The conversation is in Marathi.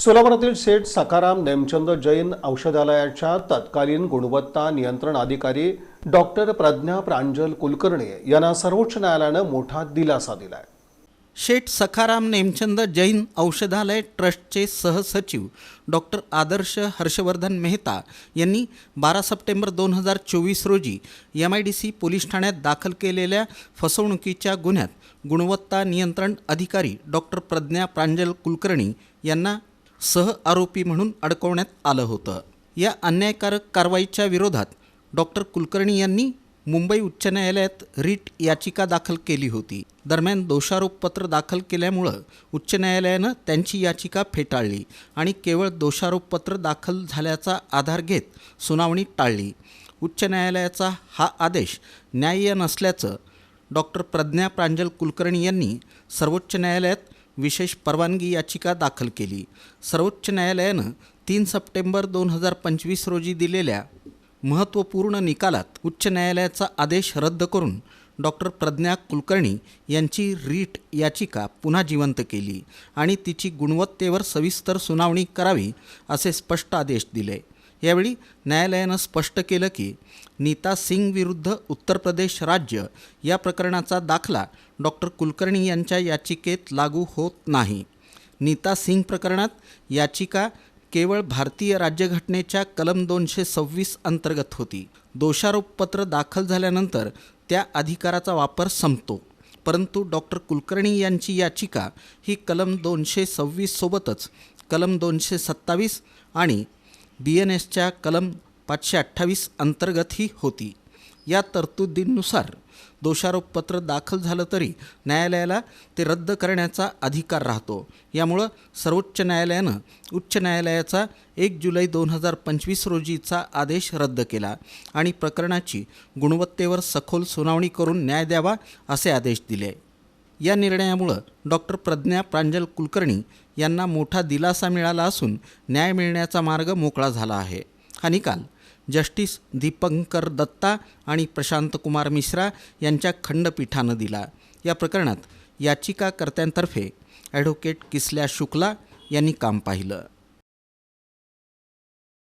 सोलापुरातील शेठ सखाराम नेमचंद जैन औषधालयाच्या तत्कालीन गुणवत्ता नियंत्रण अधिकारी डॉक्टर प्रज्ञा प्रांजल कुलकर्णी यांना सर्वोच्च न्यायालयानं मोठा दिलासा दिलाय. शेठ सखाराम नेमचंद जैन औषधालय ट्रस्टचे सहसचिव डॉक्टर आदर्श हर्षवर्धन मेहता यांनी बारा सप्टेंबर दोन हजार चोवीस रोजी M I D C police ठाण्यात दाखल केलेल्या फसवणुकीच्या गुन्ह्यात गुणवत्ता नियंत्रण अधिकारी डॉक्टर प्रज्ञा प्रांजल कुलकर्णी यांना सह आरोपी म्हणून अडकवण्यात आलं होतं. या अन्यायकारक कारवाईच्या विरोधात डॉक्टर कुलकर्णी यांनी मुंबई उच्च न्यायालयात रीट याचिका दाखल केली होती. दरम्यान दोषारोपपत्र दाखल केल्यामुळं उच्च न्यायालयानं त्यांची याचिका फेटाळली आणि केवळ दोषारोपपत्र दाखल झाल्याचा आधार घेत सुनावणी टाळली. उच्च न्यायालयाचा हा आदेश न्याय्य नसल्याचं डॉक्टर प्रज्ञा प्रांजल कुलकर्णी यांनी सर्वोच्च न्यायालयात विशेष परवानगी याचिका दाखल केली. सर्वोच्च न्यायालयानं तीन सप्टेंबर दोन हजार पंचवीस रोजी दिलेल्या महत्त्वपूर्ण निकालात उच्च न्यायालयाचा आदेश रद्द करून डॉक्टर प्रज्ञा कुलकर्णी यांची रीट याचिका पुन्हा जिवंत केली आणि तिची गुणवत्तेवर सविस्तर सुनावणी करावी असे स्पष्ट आदेश दिले. यावेळी न्यायालयानं स्पष्ट केलं की नीता सिंग विरुद्ध उत्तर प्रदेश राज्य या प्रकरणाचा दाखला डॉक्टर कुलकर्णी यांच्या याचिकेत लागू होत नाही. नीता सिंग प्रकरणात याचिका केवळ भारतीय राज्यघटनेच्या कलम दोनशे सव्वीस अंतर्गत होती. दोषारोपपत्र दाखल झाल्यानंतर त्या अधिकाराचा वापर संपतो. परंतु डॉक्टर कुलकर्णी यांची याचिका ही कलम दोनशे सव्वीस सोबतच कलम दोनशे सत्तावीस आणि बी एन एसच्या कलम पाचशे अठ्ठावीस अंतर्गतही होती. या तरतुदींनुसार दोषारोपपत्र दाखल झालं तरी न्यायालयाला ते रद्द करण्याचा अधिकार राहतो. यामुळं सर्वोच्च न्यायालयानं उच्च न्यायालयाचा एक जुलै दोन हजार पंचवीस रोजीचा आदेश रद्द केला आणि प्रकरणाची गुणवत्तेवर सखोल सुनावणी करून न्याय द्यावा असे आदेश दिले. या निर्णयामुळं डॉक्टर प्रज्ञा प्रांजल कुलकर्णी यांना मोठा दिलासा मिळाला असून न्याय मिळण्याचा मार्ग मोकळा झाला आहे. हा निकाल जस्टिस दीपंकर दत्ता आणि प्रशांत कुमार मिश्रा यांच्या खंडपीठानं दिला. या प्रकरणात याचिकाकर्त्यांतर्फे ॲडव्होकेट किसल्या शुक्ला यांनी काम पाहिलं.